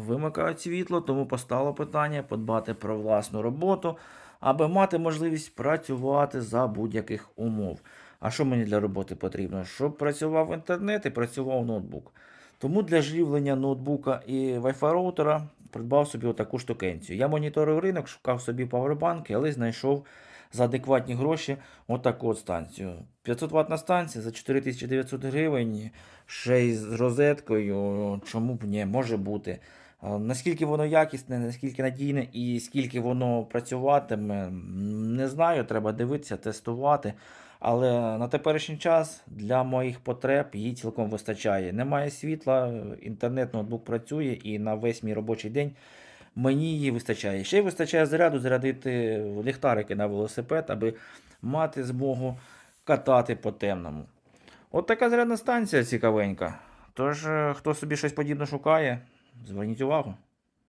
вимикають світло, тому постало питання подбати про власну роботу, аби мати можливість працювати за будь-яких умов. А що мені для роботи потрібно? Щоб працював інтернет і працював ноутбук. Тому для живлення ноутбука і Wi-Fi роутера придбав собі отаку штукенцію. Я моніторив ринок, шукав собі павербанки, але знайшов за адекватні гроші отаку от станцію. 500 ватна станція за 4900 гривень, ще й з розеткою. Чому б ні, може бути. Наскільки воно якісне, наскільки надійне і скільки воно працюватиме, не знаю, треба дивитися, тестувати. Але на теперішній час для моїх потреб її цілком вистачає. Немає світла, інтернет, ноутбук працює і на весь мій робочий день мені її вистачає. Ще й вистачає заряду зарядити ліхтарики на велосипед, аби мати змогу катати по темному. От така зарядна станція цікавенька. Тож, е, хто собі щось подібне шукає, зверніть увагу.